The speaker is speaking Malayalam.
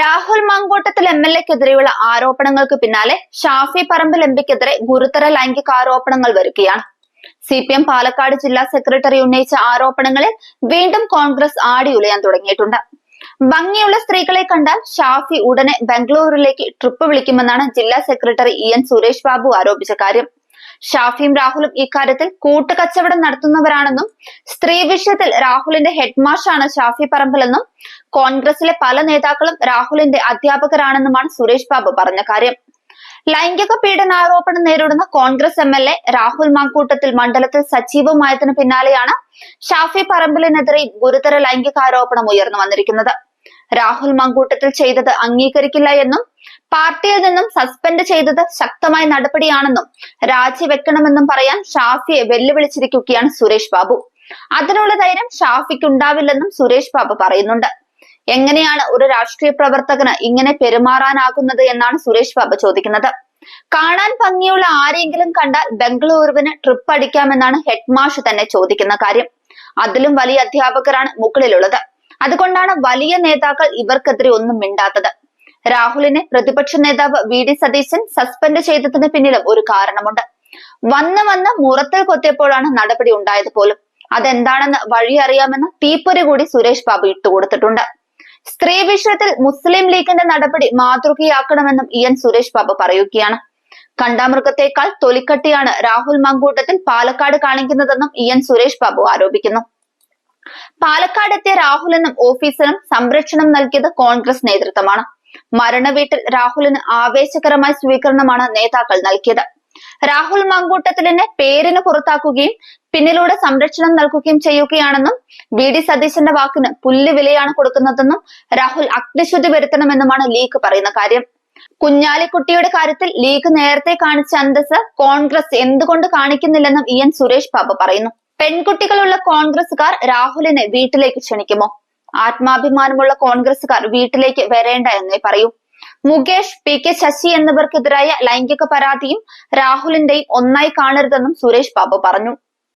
രാഹുൽ മാങ്കോട്ടത്തിൽ എം എൽ എക്കെതിരെയുള്ള ആരോപണങ്ങൾക്ക് പിന്നാലെ ഷാഫി പറമ്പിൽ എം പിക്കെതിരെ ഗുരുതര ലൈംഗിക ആരോപണങ്ങൾ വരികയാണ്. സി പി എം പാലക്കാട് ജില്ലാ സെക്രട്ടറി ഉന്നയിച്ച ആരോപണങ്ങളിൽ വീണ്ടും കോൺഗ്രസ് ആടിയുലയാൻ തുടങ്ങിയിട്ടുണ്ട്. ഭംഗിയുള്ള സ്ത്രീകളെ കണ്ടാൽ ഷാഫി ഉടനെ ബംഗളൂരുവിലേക്ക് ട്രിപ്പ് വിളിക്കുമെന്നാണ് ജില്ലാ secretary E N Suresh Babu ആരോപിച്ച കാര്യം. ഷാഫിയും രാഹുലും ഇക്കാര്യത്തിൽ കൂട്ടുകച്ചവടം നടത്തുന്നവരാണെന്നും സ്ത്രീ വിഷയത്തിൽ രാഹുലിന്റെ ഹെഡ്മാഷാണ് ഷാഫി പറമ്പിലെന്നും കോൺഗ്രസിലെ പല നേതാക്കളും രാഹുലിന്റെ അധ്യാപകരാണെന്നുമാണ് സുരേഷ് ബാബു പറഞ്ഞ കാര്യം. ലൈംഗിക പീഡനാരോപണം നേരിടുന്ന Congress M L A Rahul Mankoottathil മണ്ഡലത്തിൽ സജീവമായതിനു പിന്നാലെയാണ് ഷാഫി പറമ്പിലിനെതിരെ ഗുരുതര ലൈംഗികാരോപണം ഉയർന്നു വന്നിരിക്കുന്നത്. രാഹുൽ മങ്കൂട്ടത്തിൽ ചെയ്തത് അംഗീകരിക്കില്ല എന്നും പാർട്ടിയിൽ നിന്നും സസ്പെൻഡ് ചെയ്തത് ശക്തമായ നടപടിയാണെന്നും രാജിവെക്കണമെന്നും പറയാൻ ഷാഫിയെ വെല്ലുവിളിച്ചിരിക്കുകയാണ് സുരേഷ് ബാബു. അതിനുള്ള ധൈര്യം ഷാഫിക്ക് ഉണ്ടാവില്ലെന്നും സുരേഷ് ബാബു പറയുന്നുണ്ട്. എങ്ങനെയാണ് ഒരു രാഷ്ട്രീയ പ്രവർത്തകന് ഇങ്ങനെ പെരുമാറാനാകുന്നത് എന്നാണ് സുരേഷ് ബാബു ചോദിക്കുന്നത്. കാണാൻ ഭംഗിയുള്ള ആരെങ്കിലും കണ്ടാൽ ബംഗളൂരുവിന് ട്രിപ്പ് അടിക്കാമെന്നാണ് ഹെഡ്മാഷ് തന്നെ ചോദിക്കുന്ന കാര്യം. അതിലും വലിയ അധ്യാപകരാണ് മുകളിലുള്ളത്. അതുകൊണ്ടാണ് വലിയ നേതാക്കൾ ഇവർക്കെതിരെ ഒന്നും മിണ്ടാത്തത്. രാഹുലിനെ പ്രതിപക്ഷ നേതാവ് വി ഡി സതീശൻ സസ്പെൻഡ് ചെയ്തതിന് പിന്നിലും ഒരു കാരണമുണ്ട്. വന്ന് വന്ന് മുറത്തിൽ കൊത്തിയപ്പോഴാണ് നടപടി ഉണ്ടായത് പോലും. അതെന്താണെന്ന് വഴി അറിയാമെന്ന് തീപ്പൊരി കൂടി സുരേഷ് ബാബു ഇട്ടുകൊടുത്തിട്ടുണ്ട് സ്ത്രീ വിഷയത്തിൽ മുസ്ലിം ലീഗിന്റെ നടപടി മാതൃകയാക്കണമെന്നും ഇ എൻ സുരേഷ് ബാബു പറയുകയാണ്. കണ്ടാമൃഗത്തെക്കാൾ തൊലിക്കട്ടിയാണ് രാഹുൽ മങ്കൂട്ടത്തിൽ പാലക്കാട് കാണിക്കുന്നതെന്നും ഇ എൻ സുരേഷ് ബാബു ആരോപിക്കുന്നു. പാലക്കാട് എത്തിയ രാഹുലിനും ഓഫീസിനും സംരക്ഷണം നൽകിയത് കോൺഗ്രസ് നേതൃത്വമാണ്. മരണവീട്ടിൽ രാഹുലിന് ആവേശകരമായ സ്വീകരണമാണ് നേതാക്കൾ നൽകിയത്. രാഹുൽ മങ്കൂട്ടത്തിലിനെ പേരിന് പുറത്താക്കുകയും പിന്നിലൂടെ സംരക്ഷണം നൽകുകയും ചെയ്യുകയാണെന്നും വി ഡി സതീശന്റെ വാക്കിന് പുല്ല് വിലയാണ് കൊടുക്കുന്നതെന്നും രാഹുൽ അഗ്നിശുദ്ധി വരുത്തണമെന്നുമാണ് ലീഗ് പറയുന്ന കാര്യം. കുഞ്ഞാലിക്കുട്ടിയുടെ കാര്യത്തിൽ ലീഗ് നേരത്തെ കാണിച്ച അന്തസ് കോൺഗ്രസ് എന്തുകൊണ്ട് കാണിക്കുന്നില്ലെന്നും ഇ എൻ സുരേഷ് ബാബു പറയുന്നു. പെൺകുട്ടികളുള്ള കോൺഗ്രസുകാർ രാഹുലിനെ വീട്ടിലേക്ക് ക്ഷണിക്കുമോ? ആത്മാഭിമാനമുള്ള കോൺഗ്രസ്സുകാർ വീട്ടിലേക്ക് വരേണ്ട എന്നേ പറയൂ. മുകേഷ് പി കെ ശശി എന്നിവർക്കെതിരായ ലൈംഗിക പരാതിയും രാഹുലിന്റെയും ഒന്നായി കാണരുതെന്നും സുരേഷ് ബാബു പറഞ്ഞു.